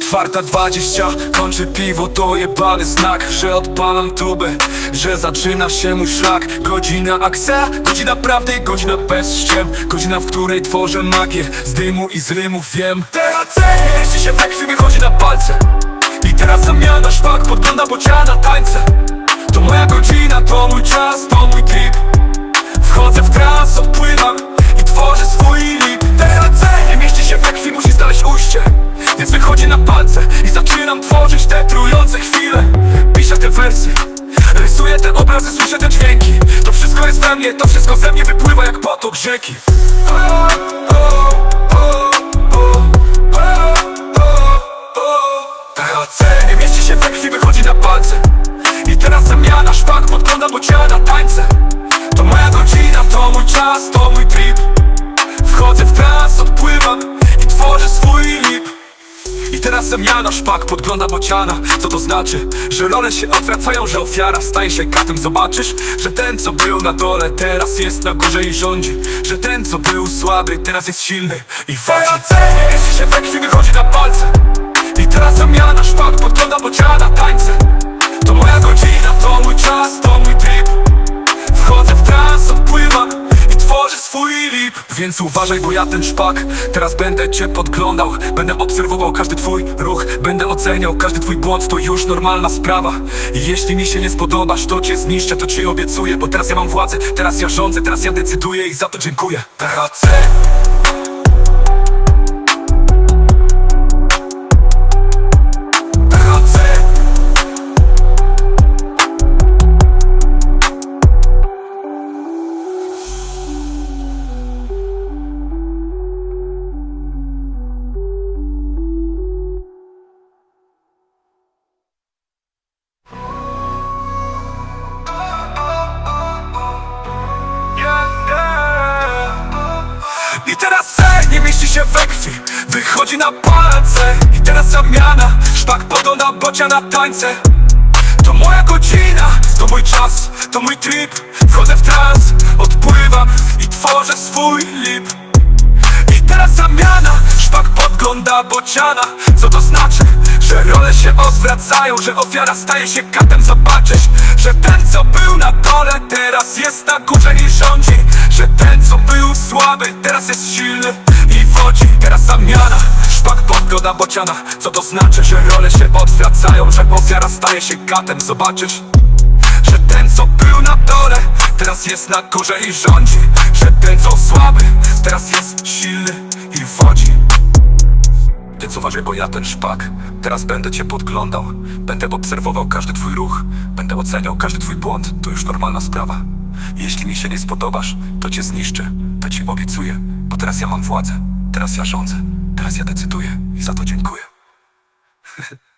Czwarta dwadzieścia, kończy piwo, to jebany znak Że odpalam tubę, że zaczyna się mój szlak. Godzina akcja, godzina prawdy, godzina bez ściem. Godzina, w której tworzę magię, z dymu i z rymów wiem. THC, jeśli się we krwi wychodzi na palce. I teraz zamiana szpak, podgląda bociana tańce we mnie, to wszystko ze mnie wypływa jak potok rzeki O, o, o, o, o, o, o. THC nie mieści się we krwi, wychodzi na palce I teraz zamiana szpak, podgląda bociana tańce To moja godzina, to mój czas, to I teraz zamiana szpak, podgląda bociana Co to znaczy? Że role się odwracają, że ofiara staje się katem. Zobaczysz, że ten co był na dole teraz jest na górze i rządzi. Że ten co był słaby teraz jest silny i walczy Jeśli się we krwi wychodzi na palce. I teraz zamiana szpak, podgląda bociana tańce. To moja godzina, to mój czas, to Więc uważaj, bo ja ten szpak. Teraz będę cię podglądał. Będę obserwował każdy twój ruch. Będę oceniał każdy twój błąd. To już normalna sprawa. Jeśli mi się nie spodobasz, to cię zniszczę To ci obiecuję, bo teraz ja mam władzę. Teraz ja rządzę, teraz ja decyduję I za to dziękuję. THC się we krwi Wychodzi na palce. I teraz zamiana Szpak podona bociana tańce. To moja godzina To mój czas To mój trip. Wchodzę w trans Odpływam I tworzę swój lip. I teraz zamiana Szpak podgląda bociana. Co to znaczy? Że role się odwracają Że ofiara staje się katem. Zobaczysz, że ten co był na dole Teraz jest na górze i rządzi. Że ten co był słaby Teraz jest silny i wodzi Teraz zamiana. Szpak podgląda bociana. Co to znaczy? Że role się odwracają? Że ofiara staje się katem Zobaczysz że ten co był na dole Teraz jest na górze i rządzi. Że ten co słaby Teraz jest silny i wodzi. Więc uważaj, bo ja ten szpak. Teraz będę cię podglądał. Będę obserwował każdy twój ruch. Będę oceniał każdy twój błąd. To już normalna sprawa. Jeśli mi się nie spodobasz, to cię zniszczę. To ci obiecuję Bo teraz ja mam władzę Teraz ja rządzę. Teraz ja decyduję I za to dziękuję